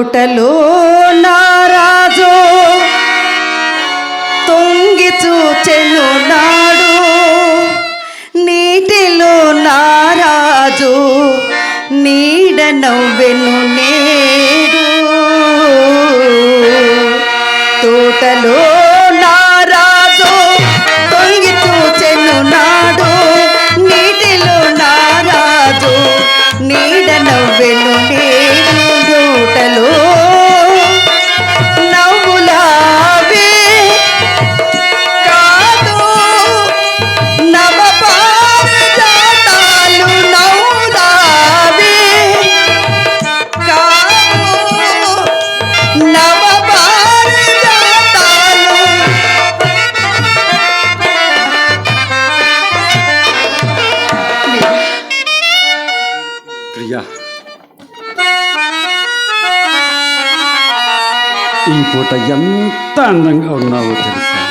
తోటలో నారాజు తొంగి చూచెను నాడు నీటిలో నారాజు నీడ నవ్వెను నేడు. తోటలో పూట ఎంత అందంగా ఉన్నావో తెలుసా?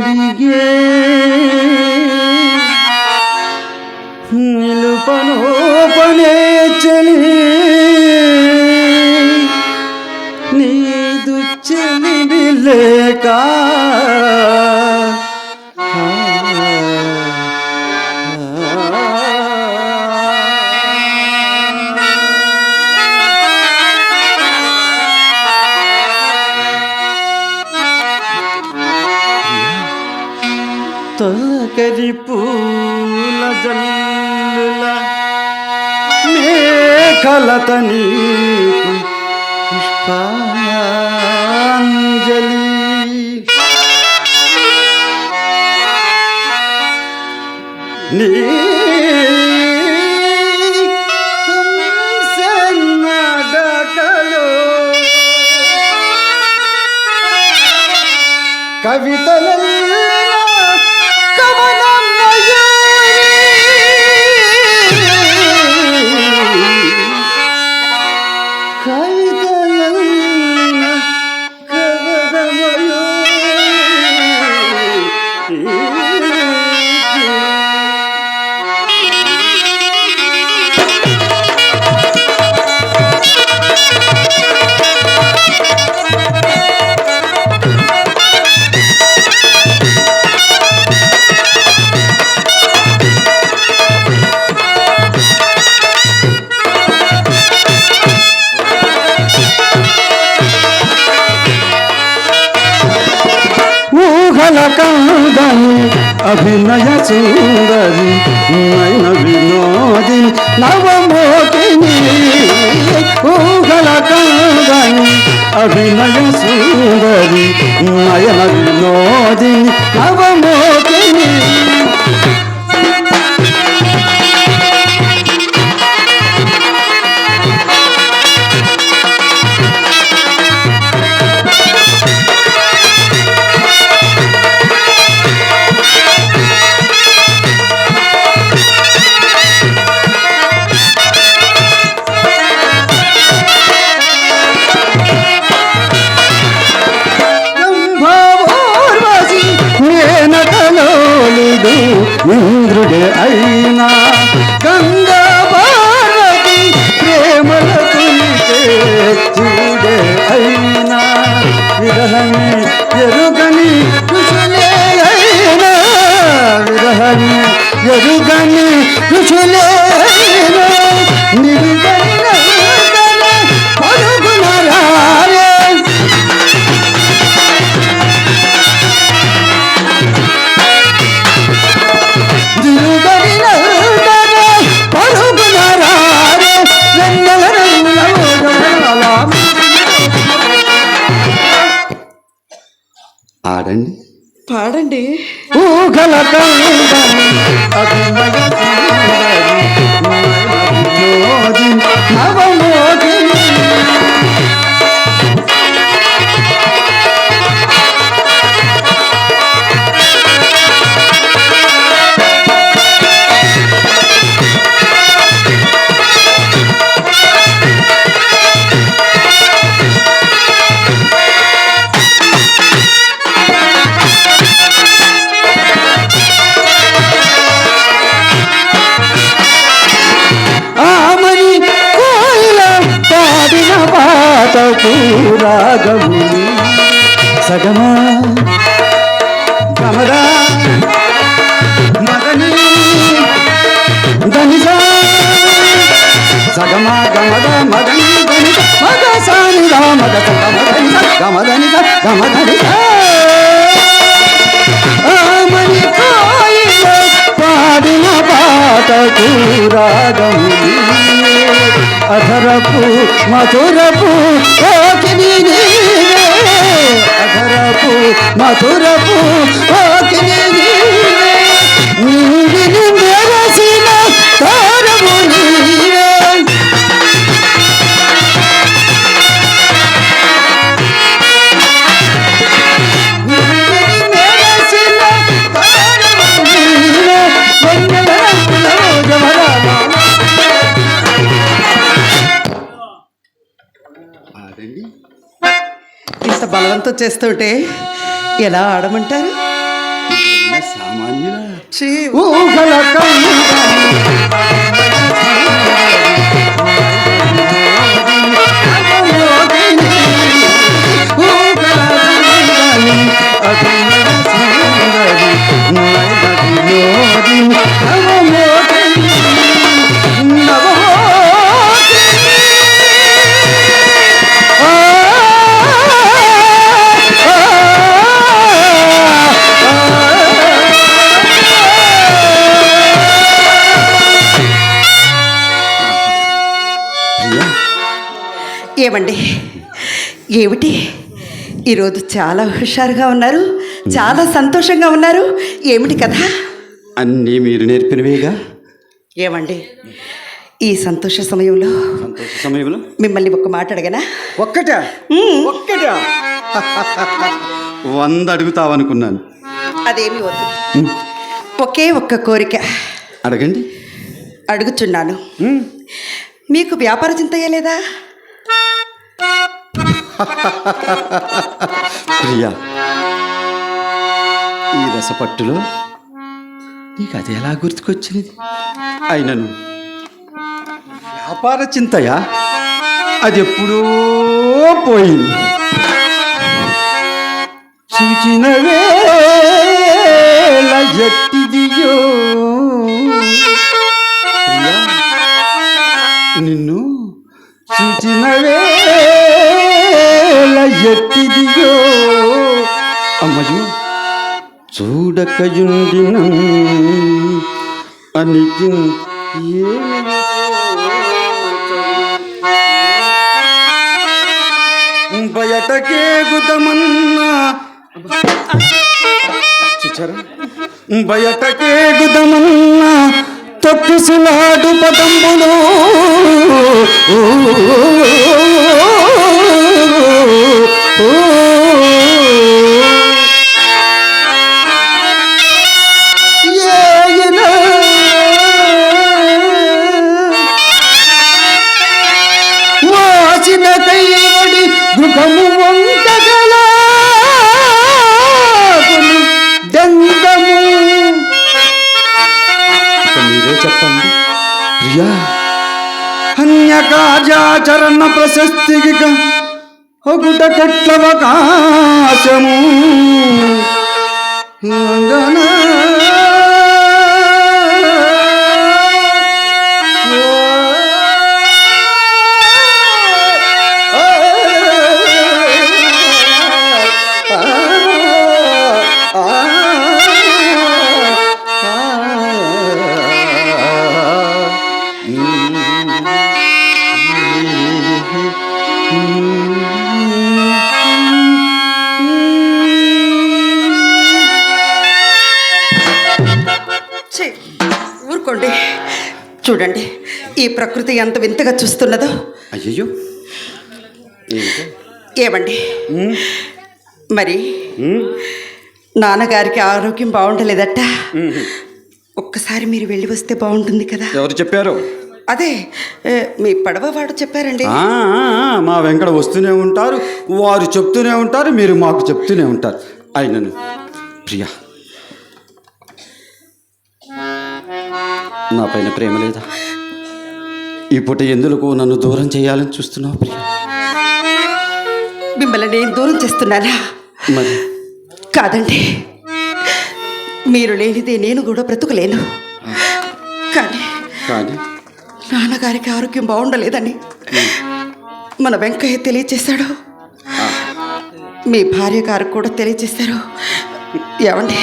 ಅರಿಗೇ తొలకరి పూల జల్లుల మేఘలత నీకు పుష్పాంజలి. నీ హంసనడకలో ఊహల కందని అభినయ సుందరి నయన వినోదిని నవమోకిని ఊహల కందని అభినయ సుందరి నయన వినోదిని నవమోకిని ఇంద్రుడే అయినా గంగా పార్వతి ప్రేమల गंगा రాగము సగమా. గమరా మదని ధనిసా. సగమా గమద మదని ధనిస. మగ సాని మగ గమదనిస గమదనిస గమదనిస ఆమని కోయిల పాడిన పాటకు రాగము అధరపు మధురపు ఓకిని నీవే. అధరపు మధురపు ఓకిని నీవే. చేస్తుంటే ఎలా ఆడమంటారు? సామాన్యుల? ఊహల ఏమండి? ఏమిటి? ఈరోజు చాలా హుషారుగా ఉన్నారు చాలా సంతోషంగా ఉన్నారు. ఏమిటి కదా అన్నీ మీరు నేర్పినవేగా? ఏమండి? ఈ సంతోష సమయంలో సంతోష సమయంలో? మిమ్మల్ని ఒక మాట అడగనా? ఒక్కటా? ఒక్కటా? వంద అడుగుతావనుకున్నాను అదేమి వద్దు. ఒకే ఒక్క కోరిక. అడగండి. అడుగుచున్నాను. మీకు వ్యాపార చింతయ్య లేదా ప్రియా ఈ రసపట్టులో నీకు అది ఎలా గుర్తుకొచ్చినది? అయినను. వ్యాపార చింతయా? అది ఎప్పుడూ పోయింది. చూచిన వేళ ఎట్టిదియో. నిన్ను చూచిన వేళ వేళ ఎట్టిదియో అమ్మజు చూడకయుండిన అని బయటకే గుదమన్నా చూచారా? బయటకే గుదమన్నా తొక్కిసినాడు పదంబులు. అన్య అన్యకార్యాచరణ ప్రశస్తికి ఒకట కట్లవకాశము చూడండి ఈ ప్రకృతి ఎంత వింతగా చూస్తున్నదో. ఏంటి? ఏమండి? మరి నాన్నగారికి ఆరోగ్యం బాగుండలేదట. ఒక్కసారి మీరు వెళ్ళి వస్తే బాగుంటుంది కదా. ఎవరు చెప్పారు? అదే మీ పడవ వాడు చెప్పారండి. మా వెంకట వస్తూనే ఉంటారు వారు చెప్తూనే ఉంటారు మీరు మాకు చెప్తూనే ఉంటారు. అయినను. ప్రియా నా పైన ప్రేమ లేదా? ఈ పూట ఎందులకు నన్ను దూరం చేయాలని చూస్తున్నావు ప్రియా? మిమ్మల్ని నేను దూరం చేస్తున్నానా? మరి? కాదండి మీరు లేనిదే నేను కూడా బ్రతుకులేను. కానీ కానీ? నాన్నగారికి ఆరోగ్యం బాగుండలేదని మన వెంకయ్య తెలియచేశాడు. మీ భార్య గారు కూడా తెలియచేశారు. ఏమండి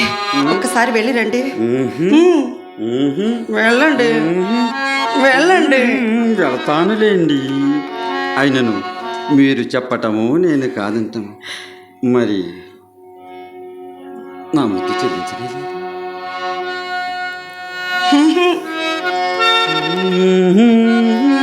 ఒక్కసారి వెళ్ళి రండి. ఉమ్, మ్మ్హ్మ్. వెళ్ళండి. వెళ్ళండి. వెళతానులేండి. అయినను మీరు చెప్పటము నేను కాదంటాము మరి నా ముద్దు చెల్లించలేదు. వెళ్ళండి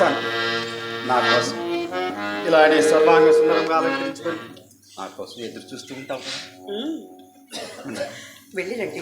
వస్తాను నా కోసం. ఇలానే సర్వాంగ సుందరంగా అలంకరించుకొని నా కోసం ఎదురు చూస్తూ ఉంటావు కదా. వెళ్ళి రండి.